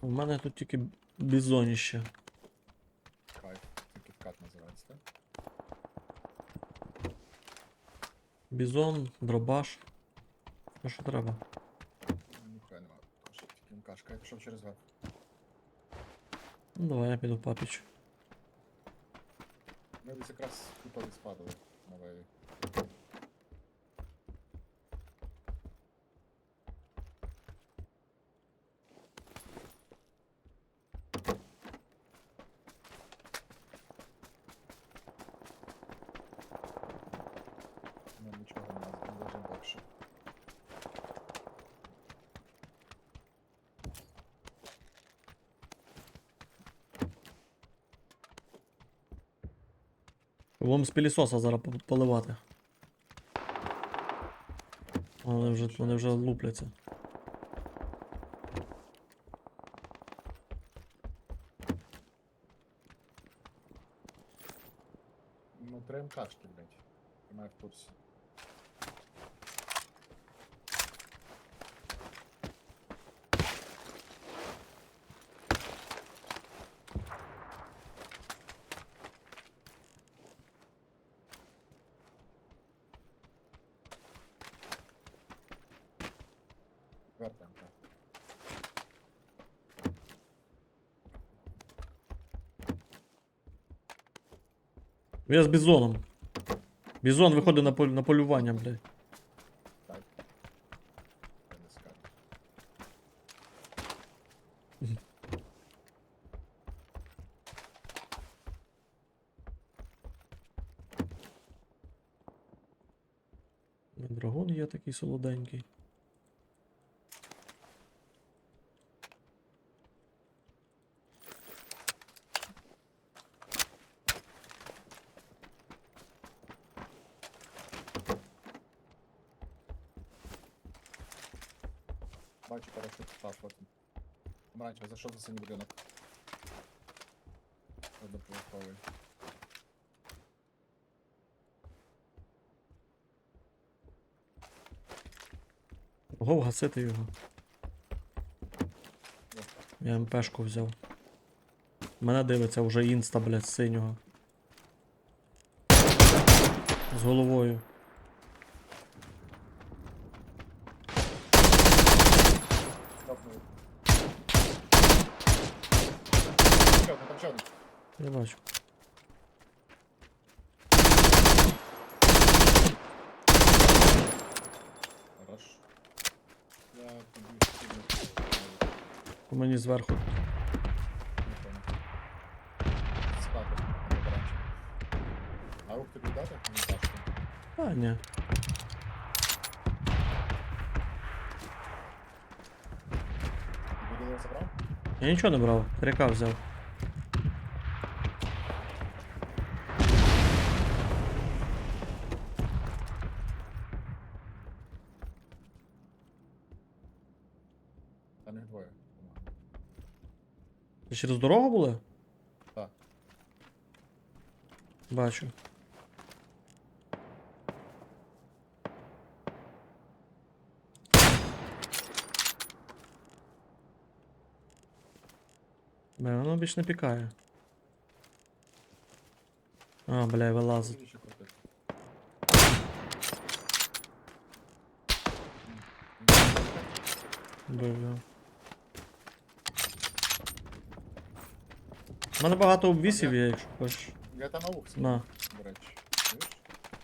У мене тут тільки бізоніще. Кайф. Це кіткат називається, так? Бізон, дробаш. А що треба? Ну, Ніхуя нема. Тільки МКшка. Я пішов через верх. Ну давай я піду папіч. Ми десь якраз купові спадали на вейві. Ну, нічого нема, не лежимо більше. Будемо з пілісоса зараз поливати. Вони вже, вони вже лупляться. Ну, три МКшки, блядь. Тримаю в курсі. Четверта МК. Я з бізоном. Бізон виходить на, поль- на полювання, блядь. Так. Я не скажу. Драгон є такий солоденький. Бачу, парашут впав потім. Помаранчево, зайшов за синій будинок. Одноповерховий. Го гасити його. Я МПшку взяв. Мене дивиться вже інста, блядь, синього. З головою. тобі сильно По мені зверху. не понял. Спати, помаранчево. А рук тобі дати? Не тяжко. А, ні. Ти його забрав? Я нічого не брав, ряка взяв. Через дорогу були? Так. Бачу. Бля, воно більш не пікає. А, бля, вилазить. Буде ще крутити. Бив його. У мене багато обвісів є, якщо хочеш. Я там скину, На, до речі. Чуєш?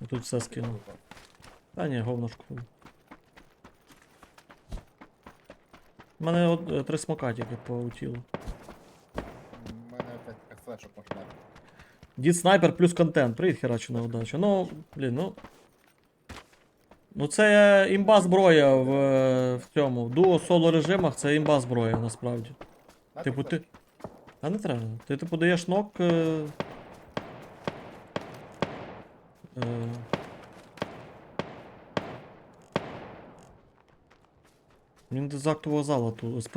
я тут все скинув. Та ні, говношку. У мене от, е, три смока тільки по тілу. У мене опять флешок можна. Дід снайпер плюс контент. Привіт, херачу на удачу. Ну, блін, ну. Ну це імба зброя в, е, в цьому. В дуо соло режимах це імба зброя насправді. Дати Типу ти. флешки? А не треба. Ти типу даєш нок. Е... Е... Він з актового зала тут. З...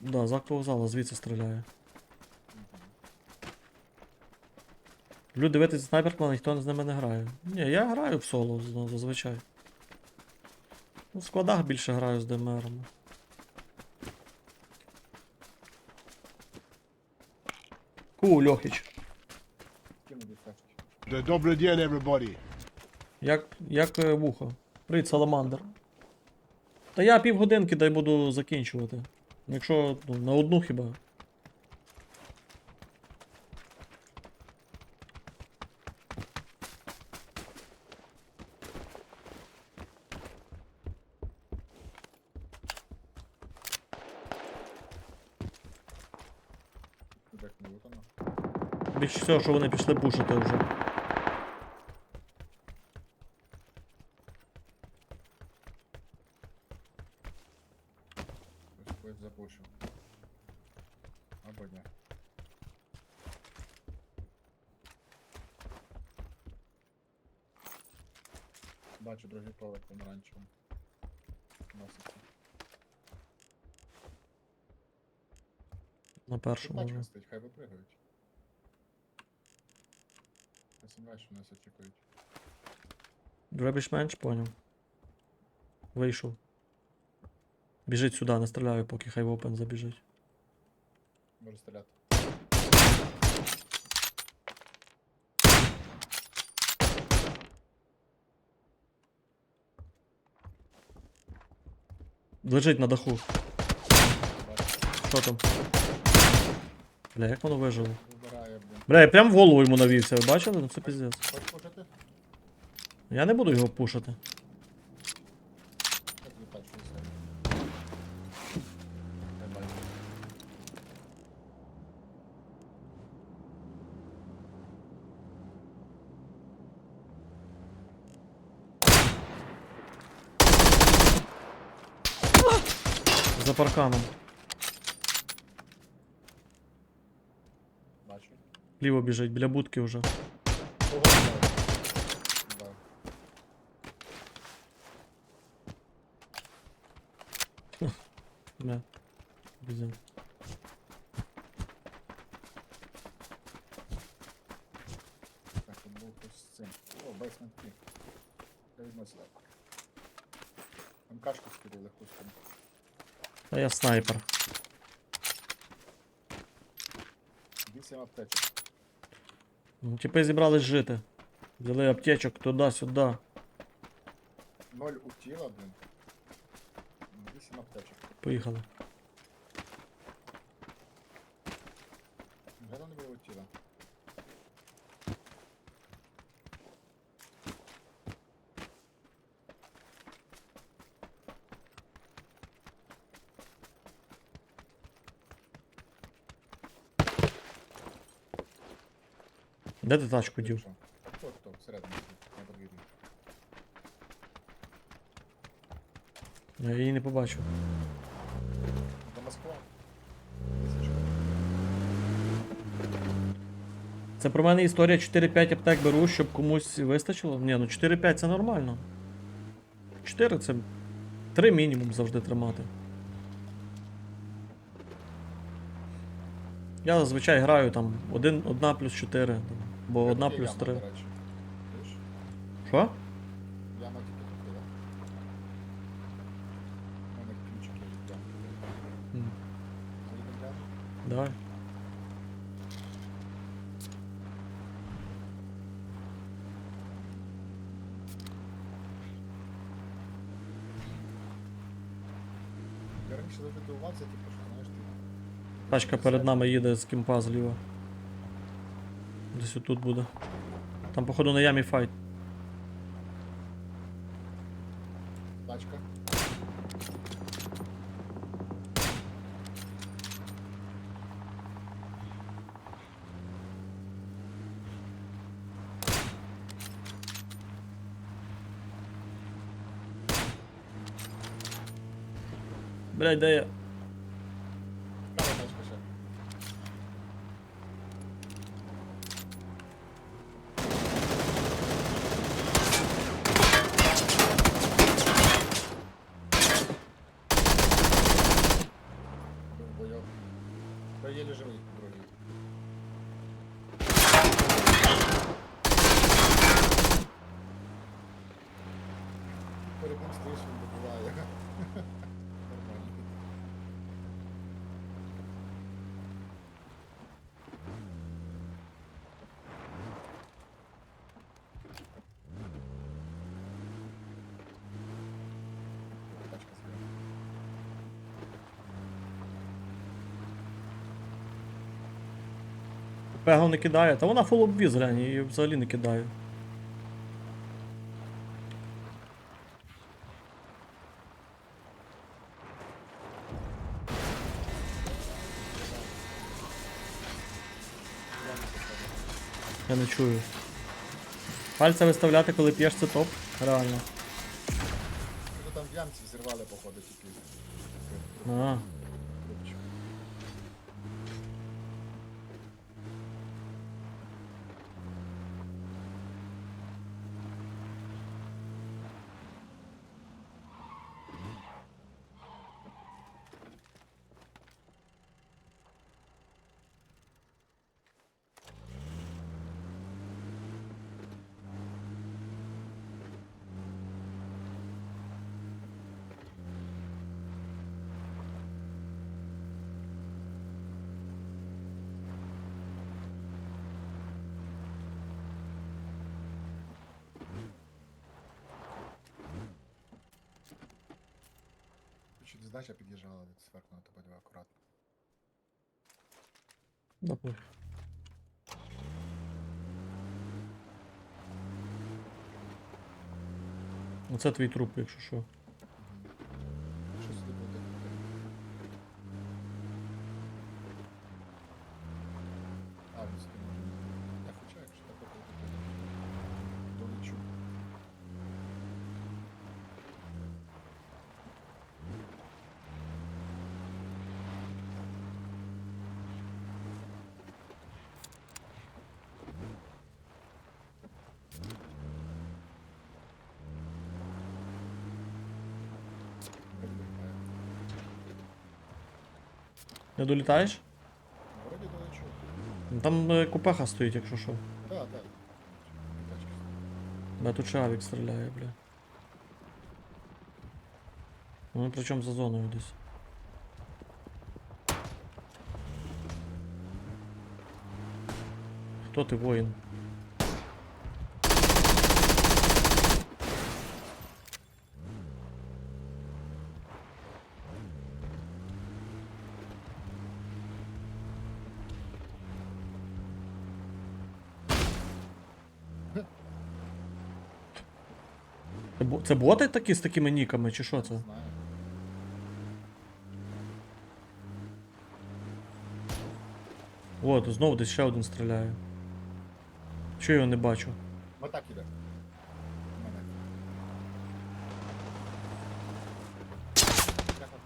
Да, з актового зала звідси стріляє. Люблю дивитися снайперку, але ніхто з ними не грає. Ні, я граю в соло зазвичай. Ну, в складах більше граю з ДМРами. Флешки. The добрый день, everybody. Як, як е, вухо. Привіт, саламандр. Та я півгодинки дай буду закінчувати. Якщо ну, на одну хіба. Більше всього, що вони пішли пушити вже. Хтось когось запушив. Або ні. Бачу другий поверх помаранчевим. Носиться. На Тут першому. тачка вже. стоїть, хай випригають. Я сумніваюся, що нас очікують. Вже більш-менш поняв. Вийшов. Біжить сюди, не стріляю, поки хай в опен забіжить. Може стріляти. Лежить на даху. Що там? Бля, як воно вижило? Бля, я прям в голову йому навівся, ви бачили? Ну це піздець. Я не буду його пушити. За парканом. Ліво біжить, біля будки вже. Ого, да. Да. Бля. Піздець. Так, тут був хтось з цим. О, бейсмент кey. Я візьму сюди. Там кашку скидали хустом. Та я снайпер. Типи зібрались жити. Взяли аптечок туди-сюди. Ноль у тіла, блин. Вісім аптечок. Поїхали. Де вони були у тіла. Де ти тачку дів? Хто хто? Всередині сидить, на. Я її не побачив. До Москва. Це про мене історія 4-5 аптек беру, щоб комусь вистачило. Ні, ну 4-5 це нормально. 4 це 3 мінімум завжди тримати. Я зазвичай граю там 1, 1 плюс 4, там, 1 Тут плюс яма, 3. до речі. Чуєш? Що? Яма тільки тут була. У мене ключики від ями. М, Заїдемо глянемо? Давай. Я раніше завжди дивувався, типу, що знаєш, ти... Тачка перед нами їде з кімпа зліва. Десь отут буде. Там, походу, на ямі файт. Тачка. Блядь, де я? Кава тачка ще. Був бойок. Та єлі живий, другий. Перед ним стоїш, він добиває. Нормально. Пегу не кидає. Та вона фул обвіз, глянь, її взагалі не кидає. Я не чую. Пальця виставляти, коли п'єш, це топ. Реально. Там в ямці зірвали, походу, тільки. А. здача під'їжджала від сверху на тебе диви акуратно. Да пофіг. Оце твій труп, якщо що. Що Не долітаєш? Ну, Вроді долечу. Ну, Там е, купеха стоїть, якщо що. Так, так. Тачки. Да тут ще авік стріляє, бля. Ну причому за зоною десь. Хто ти воїн? Це, боти такі з такими ніками, чи що це? Знаю. О, тут знову десь ще один стріляє. Чого його не бачу? Отак іде. У Мене. Бляха,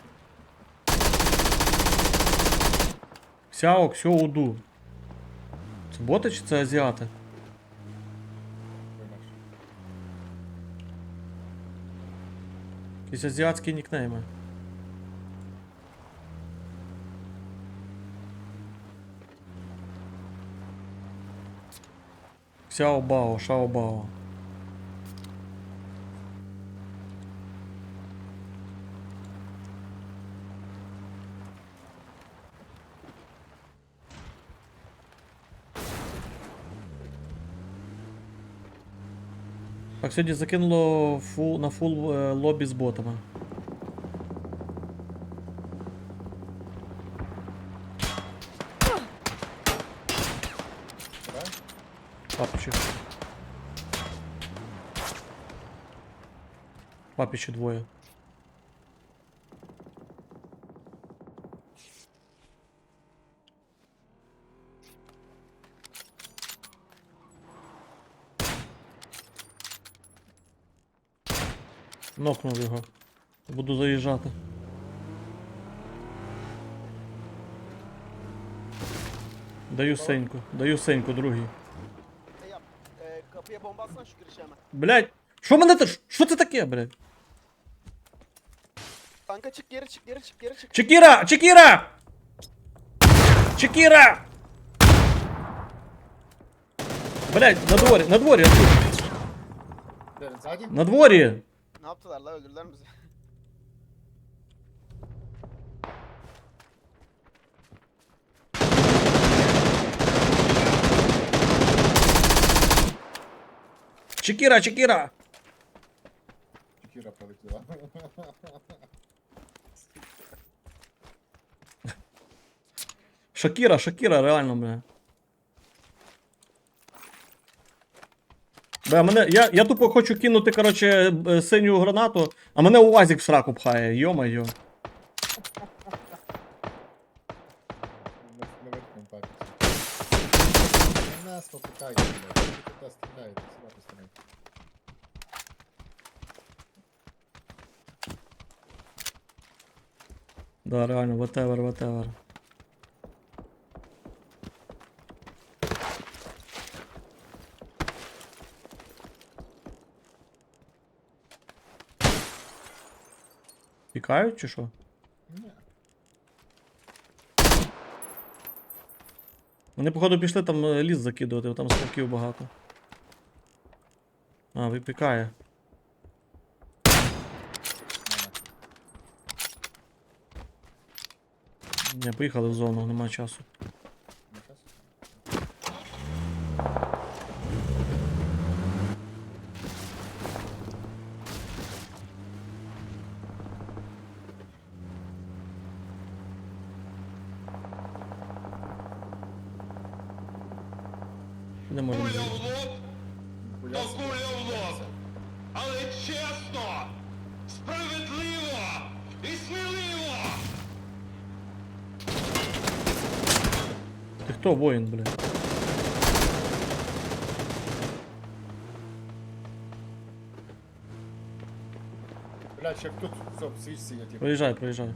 Сяо, Ксьо, Уду. Це боти чи це азіати? Якісь азіатські нікнейми. Сяо Бао, Шао Бао. Так, сьогодні закинуло фул, на фул е, лобі з ботами. Папічі. Папічі двоє. Нокнув його. Буду заїжджати. Даю сеньку, даю сеньку, другий. Блять, що мене те? Що це таке, блять? Kanka çık geri çık geri çık geri çık. Чекіра! Чекіра! Чекіра! Блять, на дворі, на дворі, на дворі! Ne yaptılar la öldürdüler mi bizi? Чекіра, Чекіра! Кіра пролетіла. Шакіра, Шакіра, реально, бля. Бе, мене, я, я тупо хочу кинути, короче, синю гранату, а мене УАЗик в сраку пхає, не виткнем нас попитайте, блядь. Да, реально, whatever, whatever. Тікають чи що? Ні. Вони, походу, пішли там е, ліс закидувати, там смоків багато. А, випікає. Не, поїхали в зону, нема часу. Ти хто воїн, бля? Блядь, ще тут все, в свічці є, типу. Проїжджай, проїжджай.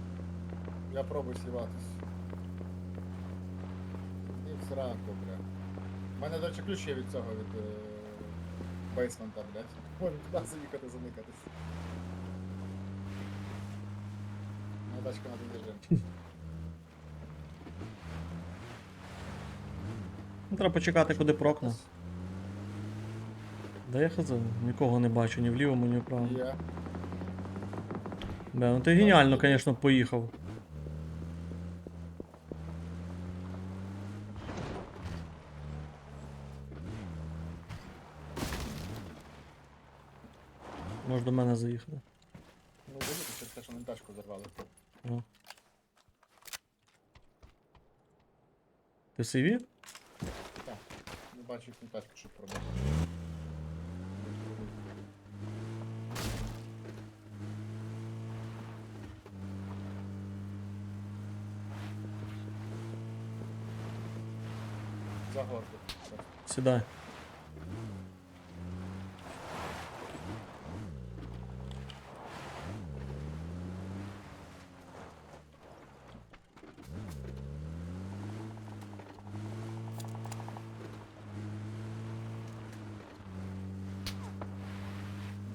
Я пробую сливатись. І в сраку, бля. У мене, до речі, ключ є від цього, від е... бейсмента, блядь. Можу туди заїхати, заникатись. Ну, тачка на держи. Треба почекати, куди прокне. Да я хз, нікого не бачу, ні в лівому, ні в правому. Бля, ну ти геніально, звісно, поїхав. Може до мене заїхати. Ну, виліти через те, що нам тачку зарвали. О. Ти CV? Бачу їхню тачку, щоб продати. За горку. Сідай.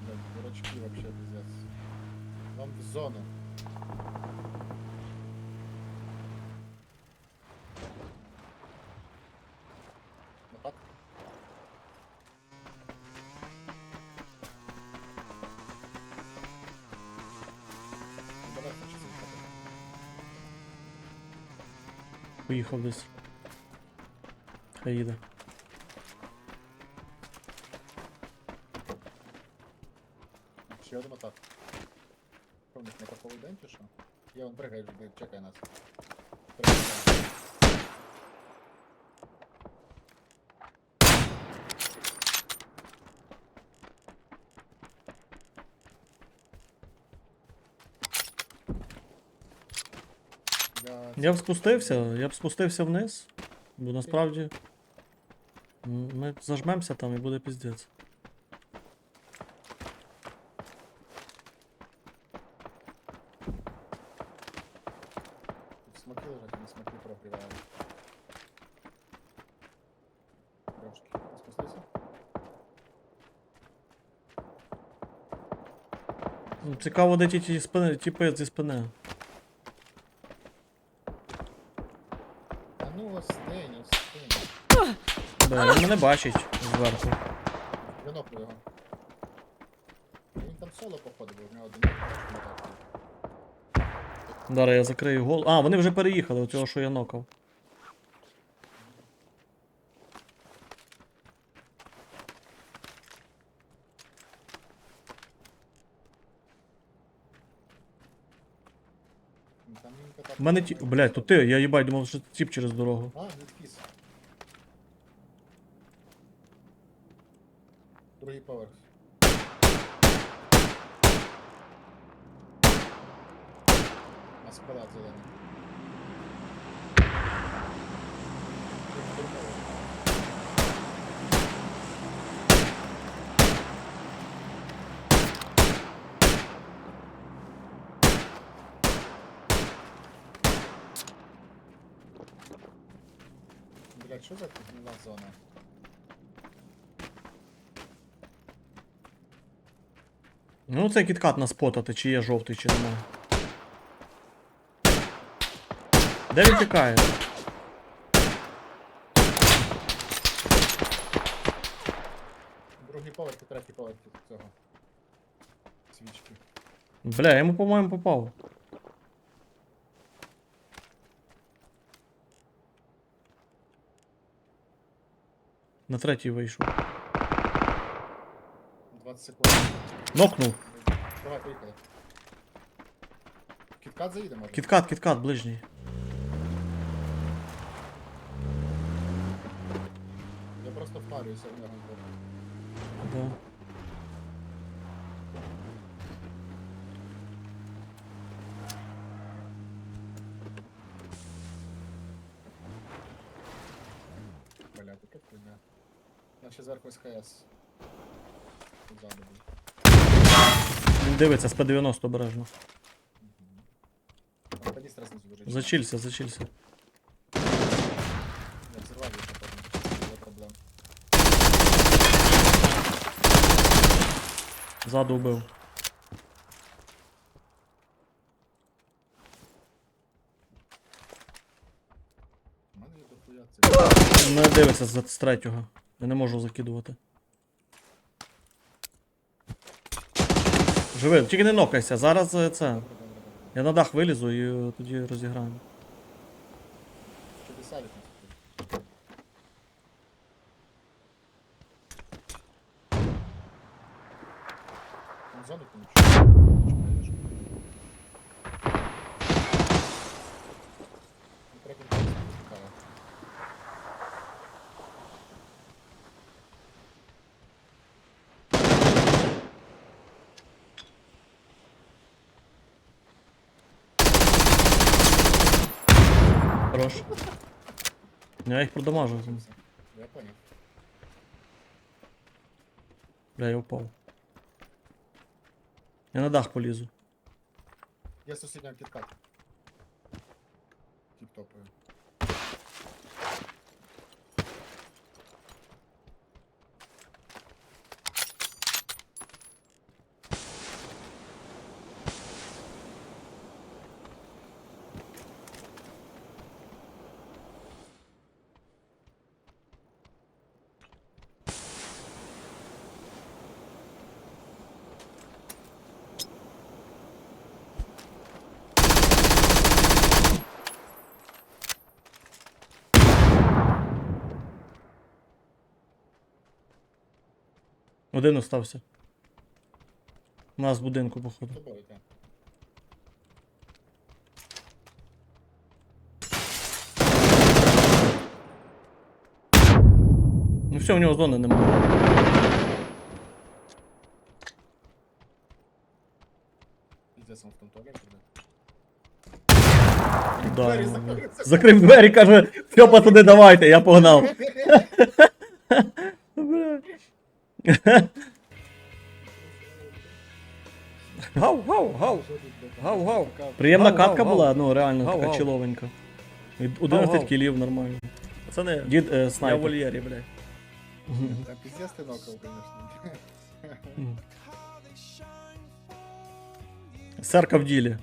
Блядь, дурачки вообще пиздец. Вам в зону. Напад? Давай хочу заїхати. Поїхав десь. Хай їде. Ще один атак. Що в них не день чи що? Я вон бригаю, чекай нас. Пригай. Я... Б спустився, я б спустився вниз, бо насправді ми зажмемося там і буде піздець. Тут смоки лежать, вони смоки прогрівають. Трошки. Ти спустився? Ну, Цікаво, де ті, ті спини, тіпи зі спини. Та ну остинь, остинь. Бля, він мене бачить зверху. Винокну його. Він там соло походив, у нього один так. Зараз я закрию гол. А, вони вже переїхали у цього, що я нокав. Мене ті. Блять, то ти, я їбать, думав, що тіп через дорогу. А, відкіс. Другий другий поверх. Маскалад зелений. Він штурмовий. Блять, що за пізніла зона? Ну, цей кіткат нас спотати, чи є жовтий, чи немає. Де він тікає? Другий поверх і третій поверх цього. Свічки. Бля, я йому, по-моєму, попав. На третій вийшов. 20 секунд. Нокнув. Давай, поїхали. Кіткат заїде, може? Кіткат, кіткат, ближній. Я просто впарююся в нього. Да. Бля, таке хуйня. Наші зверху. Він дивиться з П-90 обережно. Там каністра знизу лежить. Зачілься, зачілься. Я взірвав їх, напевно. Є проблем. Ззаду вбив. У мене є дохуя. Не дивиться з, з третього. Я не можу закидувати. Живи, тільки не нокайся, зараз е, це. Я на дах вилізу і е, тоді розіграємо. Там зону ти Хорош. Я їх продамажив. Я понял. Бля, я впав. Я на дах полізу. Я сусідня кіткат. Тіп-топою. Один остався. У нас в будинку, походу. Ну все, у нього зони немає. Піздець, він в тому туалеті, блядь. Да. Двері ну, закрив, да. Двері, каже, все, пацани, давайте, я погнав. Бля. Гав, гав, гав. Гав, гав. Приємна Гав, катка гав, була, ну реально Гав, така гав. чоловенька. І 11 гав. кілів нормально. Пацани, Дід е, я в снайпер. вольєрі, блядь. Та піздець ти нокав, конечно. Серка в ділі.